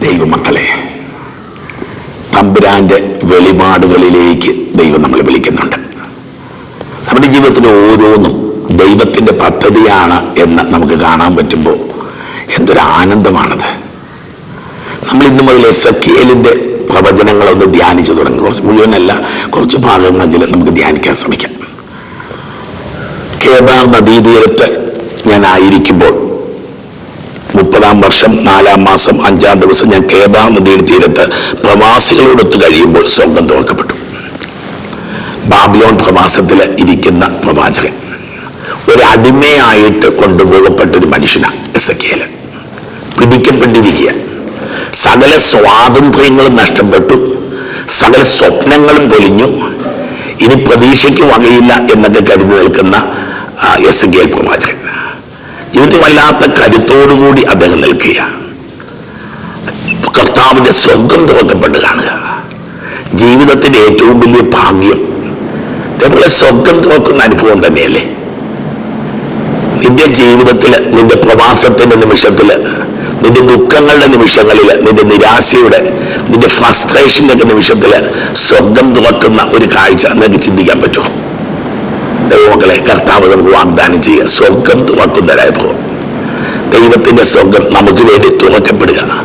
ദൈവമക്കളെ തമ്പുരാന്റെ വെളിപാടുകളിലേക്ക് ദൈവം നമ്മളെ വിളിക്കുന്നുണ്ട്. നമ്മുടെ ജീവിതത്തിലെ ഓരോന്നും ദൈവത്തിന്റെ പദ്ധതിയാണ് എന്ന് നമുക്ക് കാണാൻ പറ്റുമ്പോൾ എന്തൊരു ആനന്ദമാണത്. നമ്മൾ ഇന്ന് മുതൽ എസ് എക്കിയലിന്റെ പ്രവചനങ്ങളൊന്ന് ധ്യാനിച്ചു തുടങ്ങി. കുറച്ച് മുഴുവനല്ല കുറച്ച് ഭാഗങ്ങളെങ്കിലും നമുക്ക് ധ്യാനിക്കാൻ ശ്രമിക്കാം. കേബാർ നദീതീരത്ത് ഞാൻ ആയിരിക്കുമ്പോൾ മുപ്പതാം വർഷം നാലാം മാസം അഞ്ചാം ദിവസം ഞാൻ കേബാ നദിയുടെ തീരത്ത് പ്രവാസികളോടൊത്ത് കഴിയുമ്പോൾ സ്വർഗം തുറക്കപ്പെട്ടു. ബാബിലോൺ പ്രവാസത്തിൽ ഇരിക്കുന്ന പ്രവാചകൻ. ഒരു അടിമയായിട്ട് കൊണ്ടുപോകപ്പെട്ട ഒരു മനുഷ്യനാണ് എസക്കേൽ. പിടിക്കപ്പെട്ടിരിക്കുക. സകല സ്വാതന്ത്ര്യങ്ങളും നഷ്ടപ്പെട്ടു. സകല സ്വപ്നങ്ങളും പൊലിഞ്ഞു. ഇനി പ്രതീക്ഷയ്ക്ക് വകയില്ല എന്നൊക്കെ കരുതി നിൽക്കുന്ന എസ് കെ പ്രവാചകൻ. ജീവിതത്തിൽ വല്ലാത്ത കരുത്തോടുകൂടി അദ്ദേഹം നിൽക്കുക. കർത്താവിന്റെ സ്വർഗം തുറക്കപ്പെട്ട് കാണുക. ജീവിതത്തിന്റെ ഏറ്റവും വലിയ ഭാഗ്യം. ഇതേപോലെ സ്വർഗം തുറക്കുന്ന അനുഭവം തന്നെയല്ലേ നിന്റെ ജീവിതത്തിൽ നിന്റെ പ്രവാസത്തിന്റെ നിമിഷത്തിൽ നിന്റെ ദുഃഖങ്ങളുടെ നിമിഷങ്ങളിൽ നിന്റെ നിരാശയുടെ നിന്റെ ഫ്രസ്ട്രേഷന്റെ ഒക്കെ നിമിഷത്തിൽ സ്വർഗം തുറക്കുന്ന ഒരു കാഴ്ച നിനക്ക് ചിന്തിക്കാൻ പറ്റുമോ? ദൈവമക്കളെ കർത്താവ് നമുക്ക് വാഗ്ദാനം ചെയ്യുക. സ്വർഗം തുറക്കുന്ന ഒരനുഭവം. ദൈവത്തിന്റെ സ്വർഗം നമുക്ക് വേണ്ടി തുറക്കപ്പെടുക.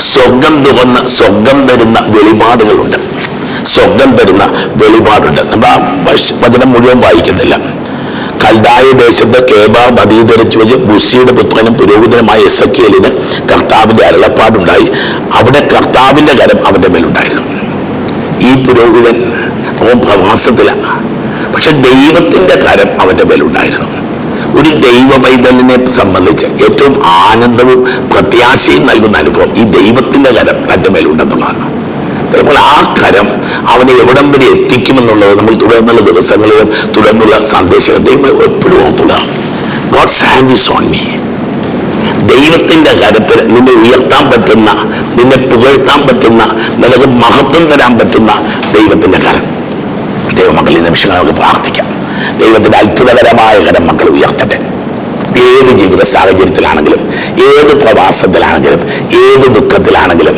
സ്വർഗം തുറന്ന് സ്വർഗം തരുന്ന വെളിപാടുകളുണ്ട്. സ്വർഗം തരുന്ന വെളിപാടുണ്ട്. നമ്മൾ ആ വചനം മുഴുവൻ വായിക്കുന്നില്ല. കൽദായ ദേശത്ത് കേബാർ നദീധരിച്ചു വെച്ച് ബുസിയുടെ പുത്രനും പുരോഹിതനുമായ എസക്കേലിന് കർത്താവിന്റെ അരുളപ്പാടുണ്ടായി. അവിടെ കർത്താവിന്റെ കരം അവന്റെ മേലുണ്ടായിരുന്നു. ഈ പുരോഹിതൻ പ്രവാസത്തിലാണ്. പക്ഷെ ദൈവത്തിന്റെ കരം അവന്റെ മേലുണ്ടായിരുന്നു. ഒരു ദൈവ പൈതലിനെ സംബന്ധിച്ച് ഏറ്റവും ആനന്ദവും പ്രത്യാശയും നൽകുന്ന അനുഭവം ഈ ദൈവത്തിന്റെ കരം തന്റെ മേലുണ്ടെന്നുള്ളതാണ്. നമ്മൾ ആ കരം അവനെ എവിടം വരെ എത്തിക്കുമെന്നുള്ളത് നമ്മൾ തുടർന്നുള്ള ദിവസങ്ങളിലും തുടർന്നുള്ള സന്ദേശം ദൈവം എപ്പോഴും ഓർത്തുക ഗോഡ്സ് ഹാൻഡ് ഓൺ മീ ദൈവത്തിന്റെ കരത്തിൽ നിന്നെ ഉയർത്താൻ പറ്റുന്ന നിന്നെ പുകഴ്ത്താൻ പറ്റുന്ന നിനക്ക് മഹത്വം തരാൻ പറ്റുന്ന ഈ നിമിഷങ്ങൾ പ്രാർത്ഥിക്കാം. ദൈവത്തിന്റെ അത്ഭുതകരമായ കരം മക്കൾ ഉയർത്തട്ടെ. ഏത് ജീവിത സാഹചര്യത്തിലാണെങ്കിലും ഏത് പ്രവാസത്തിലാണെങ്കിലും ഏത് ദുഃഖത്തിലാണെങ്കിലും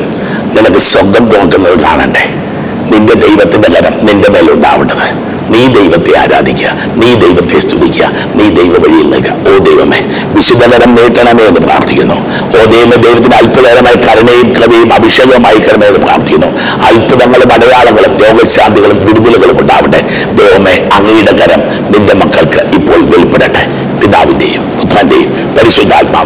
നിനക്ക് സ്വന്തം തുറക്കുന്നത് കാണണ്ടേ. നിന്റെ ദൈവത്തിന്റെ കരം നിന്റെ മേലുണ്ടാവേണ്ടത് നീ ദൈവത്തെ ആരാധിക്കുക നീ ദൈവത്തെ സ്തുതിക്കുക നീ ദൈവ വഴിയിൽ നിൽക്കുക. ഓ ദൈവമേ വിശുദ്ധകരം നീട്ടണമേ എന്ന് പ്രാർത്ഥിക്കുന്നു. ഓ ദൈവമേ ദൈവത്തിന് അത്ഭുതകരമായ കരുണയും കൃപയും അഭിഷേകമായി കരുണേ എന്ന് പ്രാർത്ഥിക്കുന്നു. അത്ഭുതങ്ങളും അടയാളങ്ങളും രോഗശാന്തികളും വിടുതലുകളും ഉണ്ടാവട്ടെ. ദൈവമേ അങ്ങയുടെ കരം നിന്റെ മക്കൾക്ക് ഇപ്പോൾ വെളിപ്പെടട്ടെ. പിതാവിന്റെയും പുത്രന്റെയും പരിശുദ്ധാത്മാവിന്റെയും